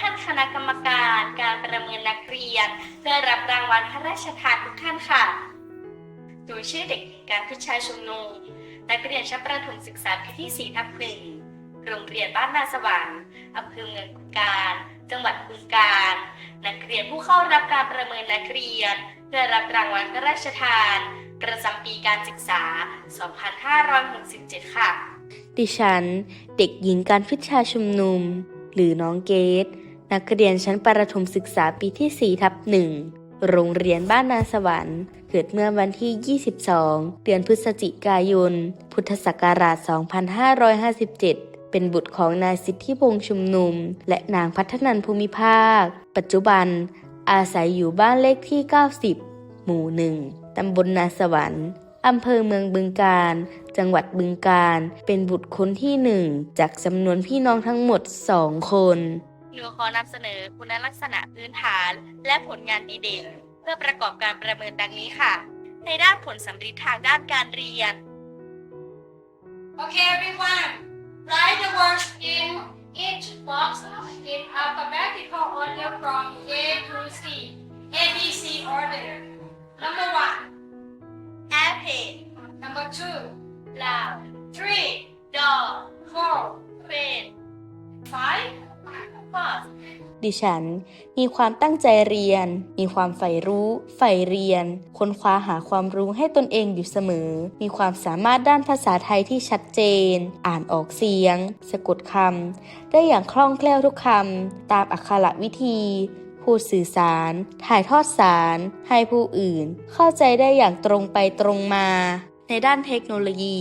ท่านคณะกรรมการการประเมินนักเรียน เพื่อรับรางวัลพระราชทานทุกท่านค่ะหนูชื่อเด็กหญิงการพิชาชุมนุมนักเรียนชั้นประถมศึกษาปีที่4ทับหนึ่งโรงเรียนบ้านนาสวรรค์อำเภอเมืองกุนการ จังหวัดกุนการ นักเรียนผู้เข้ารับการประเมินนักเรียน เพื่อรับรางวัลพระราชทาน ประจำปีการศึกษา 2567 ค่ะ ดิฉัน เด็กหญิงการพิชาชุมนุม หรือน้องเกต นักเรียนชั้นประถมศึกษาปีที่4ทับหนึ่งโรงเรียนบ้านนาสวรรค์เกิดเมื่อวันที่ 22 เดือนพฤศจิกายน พุทธศักราช 2557 เป็นบุตรของนายสิทธิพงษ์ชุมนุม และนางพัฒนันภูมิภาค ปัจจุบัน อาศัยอยู่บ้านเลขที่ 90 หมู่หนึ่งตำบลนาสวรรค์อำเภอเมืองบึงการ จังหวัดบึงการ เป็นบุตรคนที่หนึ่งจากจำนวนพี่น้องทั้งหมดสองคนหนูขอนำเสนอคุณลักษณะพื้นฐาน และผลงานดีเด่น เพื่อประกอบการประเมินดังนี้ค่ะ ในด้านผลสำฤทธิ์ทางด้านการเรียน Okay, everyone, write the words in each box in alphabetical order from A to C. A, B, C order. Number one, apple number two, love three, dog four, pen five, horse ดิฉัน มีความตั้งใจเรียน มีความใฝ่รู้ใฝ่เรียน ค้นคว้าหาความรู้ให้ตนเองอยู่เสมอ มีความสามารถด้านภาษาไทยที่ชัดเจน อ่านออกเสียง สะกดคำ ได้อย่างคล่องแคล่วทุกคำ ตามอักขระวิธีพูดสื่อสาร ถ่ายทอดสาร ให้ผู้อื่น เข้าใจได้อย่างตรงไปตรงมา ในด้านเทคโนโลยี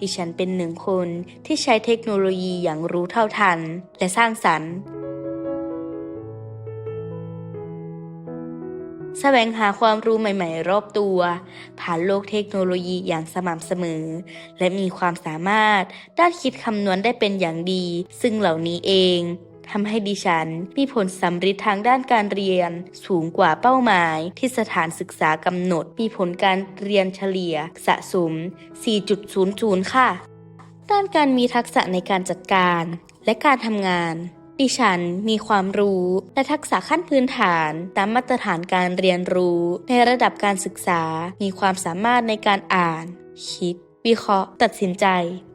ดิฉันเป็นหนึ่งคนที่ใช้เทคโนโลยีอย่างรู้เท่าทัน และสร้างสรรค์แสวงหาความรู้ใหม่ๆ รอบตัว ผ่านโลกเทคโนโลยีอย่างสม่ำเสมอ และมีความสามารถด้านคิดคำนวณได้เป็นอย่างดี ซึ่งเหล่านี้เอง ทำให้ดิฉันมีผลสำฤทธิ์ทางด้านการเรียน สูงกว่าเป้าหมาย ที่สถานศึกษากำหนด มีผลการเรียนเฉลี่ยสะสม 4.00 ค่ะ ด้านการมีทักษะในการจัดการ และการทำงานดิฉันมีความรู้และทักษะขั้นพื้นฐานตามมาตรฐานการเรียนรู้ ในระดับการศึกษา มีความสามารถในการอ่าน คิด วิเคราะห์ ตัดสินใจ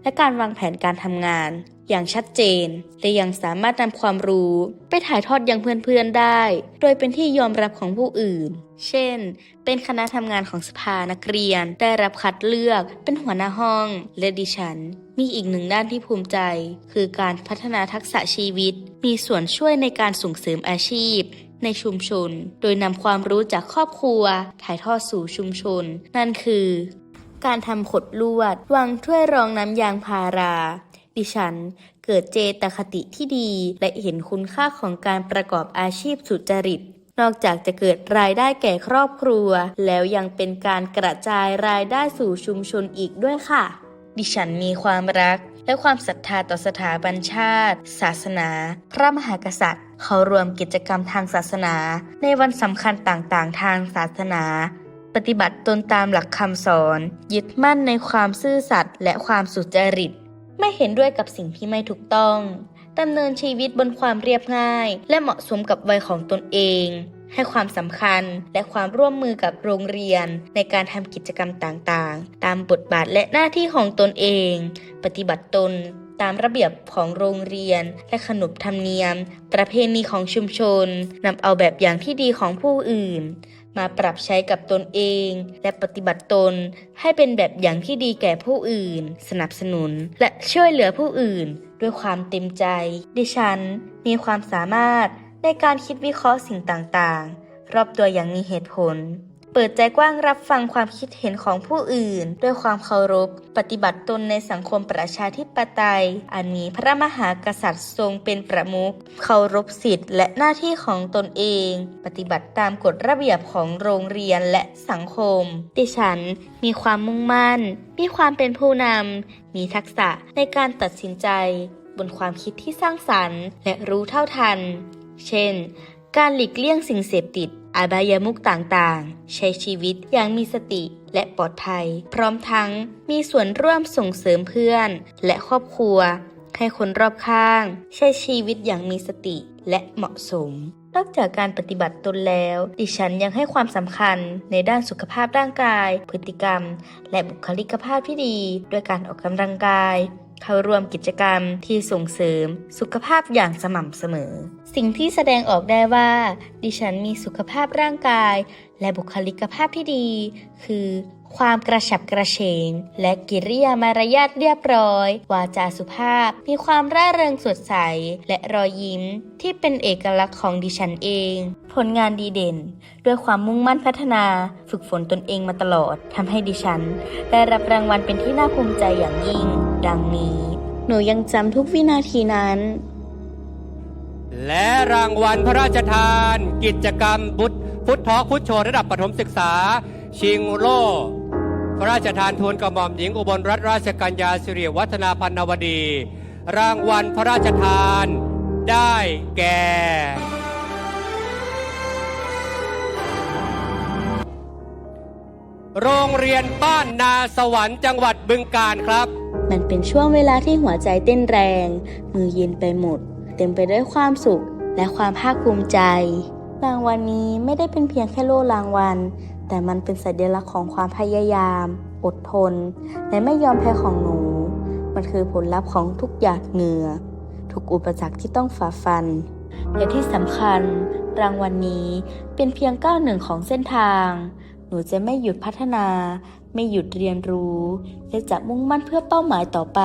และการวางแผนการทำงาน อย่างชัดเจน และยังสามารถนำความรู้ไปถ่ายทอดยังเพื่อนๆได้ โดยเป็นที่ยอมรับของผู้อื่น เช่น เป็นคณะทำงานของสภานักเรียน ได้รับคัดเลือกเป็นหัวหน้าห้อง และดิฉัน มีอีกหนึ่งด้านที่ภูมิใจ คือการพัฒนาทักษะชีวิต มีส่วนช่วยในการส่งเสริมอาชีพในชุมชน โดยนำความรู้จากครอบครัว ถ่ายทอดสู่ชุมชน นั่นคือ การทำขดลวด วางถ้วยรองน้ำยางพารา ดิฉัน เกิดเจตคติที่ดี และเห็นคุณค่าของการประกอบอาชีพสุจริต นอกจากจะเกิดรายได้แก่ครอบครัว แล้วยังเป็นการกระจายรายได้สู่ชุมชนอีกด้วยค่ะ ดิฉันมีความรักและความศรัทธาต่อสถาบันชาติ ศาสนา พระมหากษัตริย์ เขารวมกิจกรรมทางศาสนา ในวันสำคัญต่างๆ ทางศาสนา ปฏิบัติตนตามหลักคำสอน ยึดมั่นในความซื่อสัตย์และความสุจริต ไม่เห็นด้วยกับสิ่งที่ไม่ถูกต้องดำเนินชีวิตบนความเรียบง่าย และเหมาะสมกับวัยของตนเอง ให้ความสำคัญและความร่วมมือกับโรงเรียนในการทำกิจกรรมต่างๆ ตามบทบาทและหน้าที่ของตนเอง ปฏิบัติตนตามระเบียบของโรงเรียน และขนบธรรมเนียม ประเพณีของชุมชนนำเอาแบบอย่างที่ดีของผู้อื่น มาปรับใช้กับตนเอง และปฏิบัติตนให้เป็นแบบอย่างที่ดีแก่ผู้อื่น สนับสนุน และช่วยเหลือผู้อื่น ด้วยความเต็มใจ ดิฉัน มีความสามารถในการคิดวิเคราะห์สิ่งต่างๆ รอบตัวอย่างมีเหตุผล เปิดใจกว้างรับฟังความคิดเห็นของผู้อื่น ด้วยความเคารพ ปฏิบัติตนในสังคมประชาธิปไตย อันมีพระมหากษัตริย์ทรงเป็นประมุขเคารพสิทธิ์และหน้าที่ของตนเอง ปฏิบัติตามกฎระเบียบของโรงเรียนและสังคม ดิฉันมีความมุ่งมั่น มีความเป็นผู้นำ มีทักษะในการตัดสินใจ บนความคิดที่สร้างสรรค์ และรู้เท่าทัน เช่น การหลีกเลี่ยงสิ่งเสพติด อาบายามุขต่างๆ ใช้ชีวิตอย่างมีสติและปลอดภัย พร้อมทั้งมีส่วนร่วมส่งเสริมเพื่อน และครอบครัว ให้คนรอบข้าง ใช้ชีวิตอย่างมีสติและเหมาะสมนอกจากการปฏิบัติตนแล้ว ดิฉันยังให้ความสำคัญในด้านสุขภาพร่างกาย พฤติกรรม และบุคลิกภาพที่ดี ด้วยการออกกำลังกาย เข้าร่วมกิจกรรมที่ส่งเสริมสุขภาพอย่างสม่ำเสมอ สิ่งที่แสดงออกได้ว่า ดิฉันมีสุขภาพร่างกาย และบุคลิกภาพที่ดี คือ ความกระฉับกระเฉง และกิริยามารยาทเรียบร้อย วาจาสุภาพ มีความร่าเริงสดใส และรอยยิ้ม ที่เป็นเอกลักษณ์ของดิฉันเอง ผลงานดีเด่น ด้วยความมุ่งมั่นพัฒนาฝึกฝนตนเองมาตลอดทำให้ดิฉัน ได้รับรางวัลเป็นที่น่าภูมิใจอย่างยิ่ง ดังนี้ หนูยังจำทุกวินาทีนั้น และรางวัลพระราชทาน กิจกรรมบุตรพุทธทอพุทโชว์ระดับประถมศึกษา ชิงโล่พระราชทานทูลกระหม่อมหญิงอุบลรัตนราชกัญญาสิริวัฒนาพันนวดี รางวัลพระราชทานได้แก่ โรงเรียนบ้านนาสวรรค์จังหวัดบึงกาฬครับ มันเป็นช่วงเวลาที่หัวใจเต้นแรง มือเย็นไปหมด เต็มไปด้วยความสุขและความภาคภูมิใจ รางวัลนนี้ไม่ได้เป็นเพียงแค่โล่รางวัล แต่มันเป็นสัญลักษณ์ของความพยายาม อดทน และไม่ยอมแพ้ของหนู มันคือผลลัพธ์ของทุกหยาดเหงื่อ ทุกอุปสรรคที่ต้องฝ่าฟัน และที่สำคัญ รางวัลนนี้เป็นเพียงก้าวหนึ่งของเส้นทาง หนูจะไม่หยุดพัฒนา ไม่หยุดเรียนรู้ และจะมุ่งมั่นเพื่อเป้าหมายต่อไป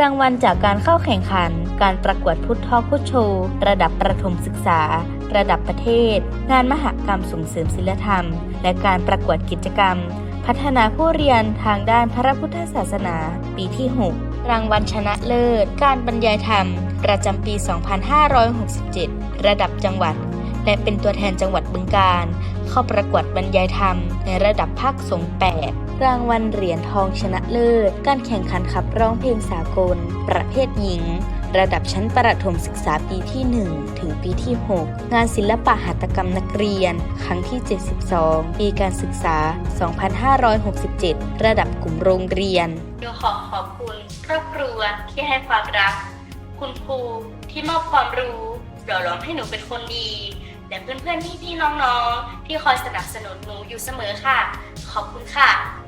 รางวัลจากการเข้าแข่งขัน การประกวดพุทธทอพุทโชว์ระดับประถมศึกษา ระดับประเทศ งานมหกรรมส่งเสริมศิลธรรม และการประกวดกิจกรรม พัฒนาผู้เรียนทางด้านพระพุทธศาสนา ปีที่ 6 รางวัลชนะเลิศ การบรรยายธรรม ประจำปี 2567 ระดับจังหวัดและเป็นตัวแทนจังหวัดบึงกาฬ เข้าประกวดบรรยายธรรมในระดับภาคสงฆ์8รางวัลเหรียญทองชนะเลิศ การแข่งขันขับร้องเพลงสากล ประเภทหญิง ระดับชั้นประถมศึกษาปีที่ 1 ถึงปีที่ 6 งานศิลปะหัตถกรรมนักเรียน ครั้งที่ 72 ปีการศึกษา 2567 ระดับกลุ่มโรงเรียนหนูขอขอบคุณครอบครัวที่ให้ความรัก คุณครูที่มอบความรู้หล่อหลอมให้หนูเป็นคนดี และเพื่อนๆพี่ๆน้องๆ ที่คอยสนับสนุนหนูอยู่เสมอค่ะ ขอบคุณค่ะ